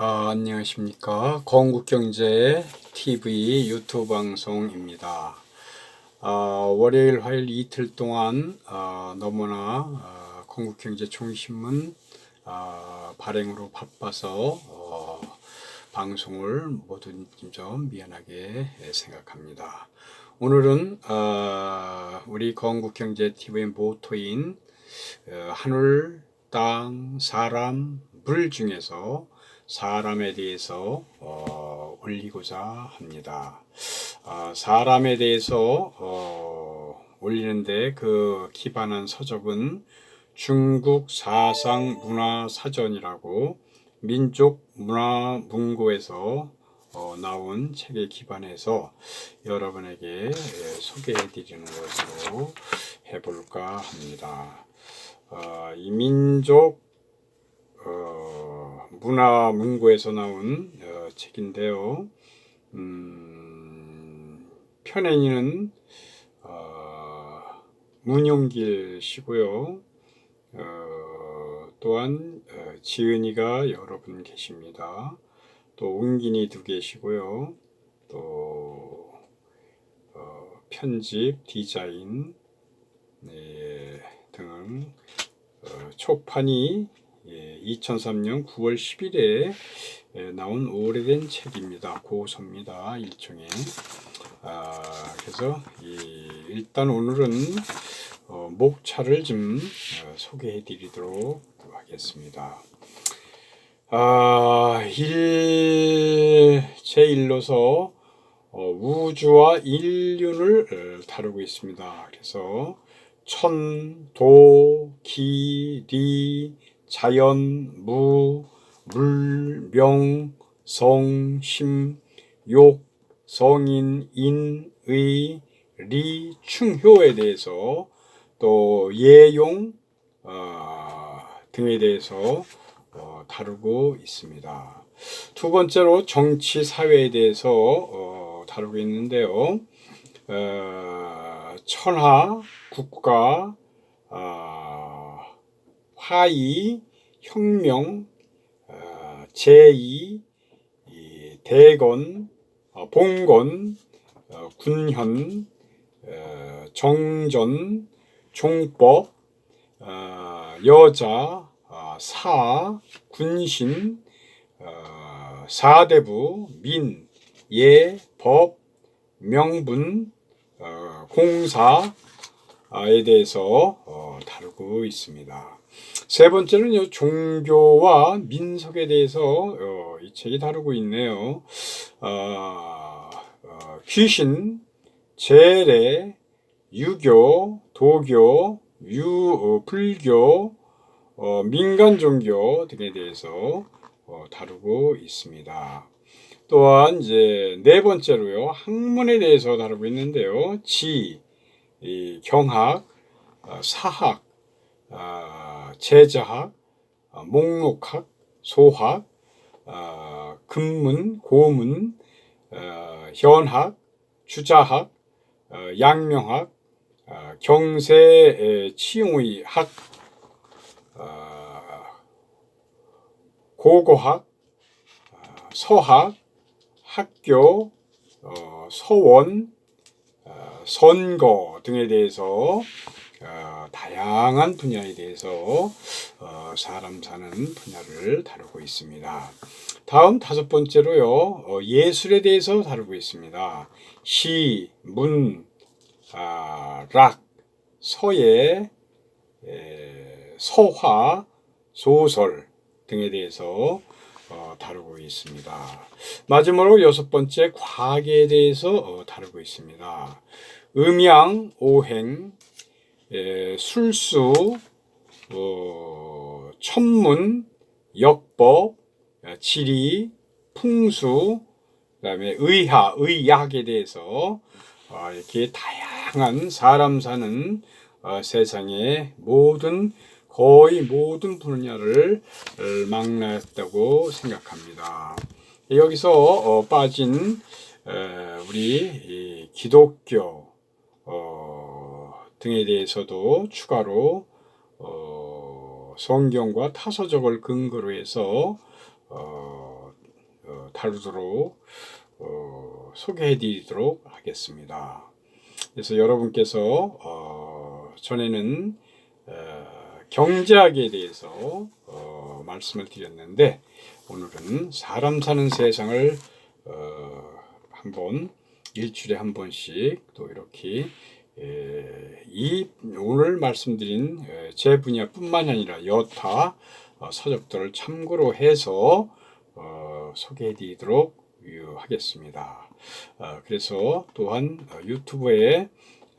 아, 안녕하십니까. 건국경제 TV 유튜브 방송입니다. 아, 월요일, 화요일 이틀 동안 아, 너무나 아, 건국경제 총신문 아, 발행으로 바빠서 어, 방송을 모든 좀 미안하게 생각합니다. 오늘은 아, 우리 건국경제 TV의 모토인 어, 하늘, 땅, 사람, 물 중에서 사람에 대해서 어, 올리고자 합니다. 아, 사람에 대해서 어, 올리는데 그 기반한 서적은 중국 사상 문화 사전이라고 민족 문화 문고에서 어, 나온 책에 기반해서 여러분에게 예, 소개해 드리는 것으로 해볼까 합니다. 어, 이 민족 어, 문화 문고에서 나온 어, 책인데요. 음, 편애인은 어, 문용길 씨고요. 어, 또한 어, 지은이가 여러 분 계십니다. 또 웅긴이 두 계시고요. 또 어, 편집, 디자인 네, 등 어, 초판이 예, 2003년 9월 10일에 예, 나온 오래된 책입니다. 고서입니다. 일종의. 아, 그래서 이, 일단 오늘은 어, 목차를 좀 어, 소개해 드리도록 하겠습니다. 아, 1, 제1로서 어, 우주와 인륜을 어, 다루고 있습니다. 그래서 천, 도, 기, 리, 자연, 무, 물, 명, 성, 심, 욕, 성인, 인, 의, 리, 충효에 대해서 또 예용 어, 등에 대해서 어, 다루고 있습니다. 두 번째로 정치 사회에 대해서 어, 다루고 있는데요. 어, 천하, 국가, 어, 화이, 혁명, 어, 제2, 이 대건, 어, 봉건, 어, 군현, 어, 정전, 종법, 어, 여자, 어, 사, 군신, 어, 사대부, 민, 예, 법, 명분, 어, 공사에 대해서 어, 다루고 있습니다. 세 번째는 종교와 민속에 대해서 어, 이 책이 다루고 있네요. 어, 어, 귀신, 재래, 유교, 도교, 유, 어, 불교, 어, 민간 종교 등에 대해서 어, 다루고 있습니다. 또한 이제 네 번째로요 학문에 대해서 다루고 있는데요 지, 이, 경학, 어, 사학, 어, 제자학, 어, 목록학, 소학, 어, 금문, 고문, 어, 현학, 주자학, 어, 양명학, 어, 경세 에, 치용의 학, 어, 고고학, 어, 서학, 학교, 어, 서원, 어, 선거 등에 대해서 어, 다양한 분야에 대해서 어, 사람 사는 분야를 다루고 있습니다. 다음 다섯 번째로요 어, 예술에 대해서 다루고 있습니다. 시, 문, 아, 락, 서예, 에, 서화, 소설 등에 대해서 어, 다루고 있습니다. 마지막으로 여섯 번째 과학에 대해서 어, 다루고 있습니다. 음양, 오행, 에, 술수, 어, 천문, 역법, 어, 지리, 풍수, 그다음에 의학, 의학에 대해서 어, 이렇게 다양한 사람 사는 어, 세상의 모든 거의 모든 분야를 어, 망라했다고 생각합니다. 여기서 어, 빠진 에, 우리 이 기독교 어, 등에 대해서도 추가로 어, 성경과 타서적을 근거로 해서 어, 어, 다루도록 어, 소개해드리도록 하겠습니다. 그래서 여러분께서 어, 전에는 어, 경제학에 대해서 어, 말씀을 드렸는데 오늘은 사람 사는 세상을 어, 한번 일주일에 한 번씩 또 이렇게 에, 이 오늘 말씀드린 에, 제 분야뿐만 아니라 여타 어, 서적들을 참고로 해서 어, 소개해드리도록 하겠습니다. 어, 그래서 또한 어, 유튜브에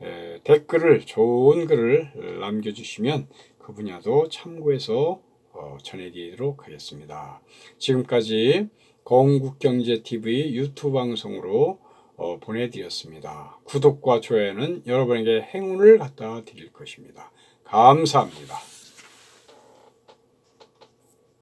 에, 댓글을 좋은 글을 남겨주시면 그 분야도 참고해서 어, 전해드리도록 하겠습니다. 지금까지 건국경제TV 유튜브 방송으로 어, 보내드렸습니다. 구독과 좋아요는 여러분에게 행운을 갖다 드릴 것입니다. 감사합니다.